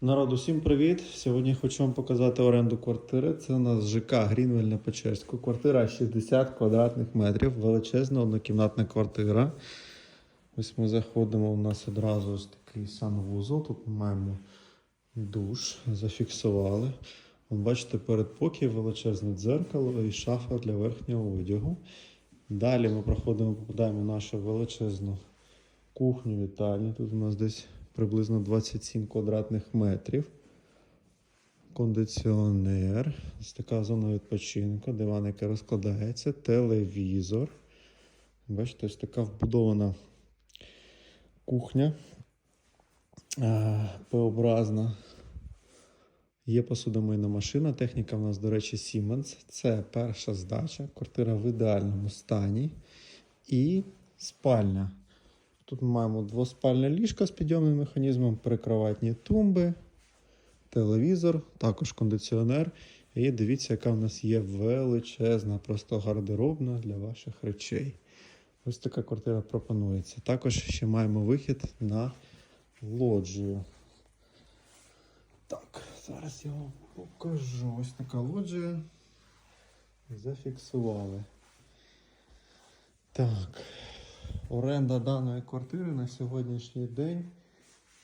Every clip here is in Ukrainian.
Народ, усім привіт! Сьогодні хочу вам показати оренду квартири. Це у нас ЖК Грінвель на Печерську. Квартира 60 квадратних метрів, величезна однокімнатна квартира. Ось ми заходимо. У нас одразу ось такий санвузол. Тут ми маємо душ, зафіксували. Вон, бачите, передпокій, величезне дзеркало і шафа для верхнього одягу. Далі ми проходимо, попадаємо в нашу величезну кухню, вітальню. Тут у нас десь приблизно 27 квадратних метрів. Кондиціонер. Ось така зона відпочинку, диван, який розкладається, телевізор. Бачите, ось така вбудована кухня. П-образна. Є посудомийна машина. Техніка в нас, до речі, Siemens. Це перша здача. Квартира в ідеальному стані. І спальня. Тут ми маємо двоспальне ліжко з підйомним механізмом, прикроватні тумби, телевізор, також кондиціонер. І дивіться, яка в нас є величезна, просто гардеробна для ваших речей. Ось така квартира пропонується. Також ще маємо вихід на лоджію. Так, зараз я вам покажу. Ось така лоджія. Зафіксували. Так. Оренда даної квартири на сьогоднішній день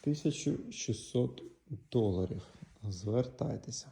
1600 доларів. Звертайтеся.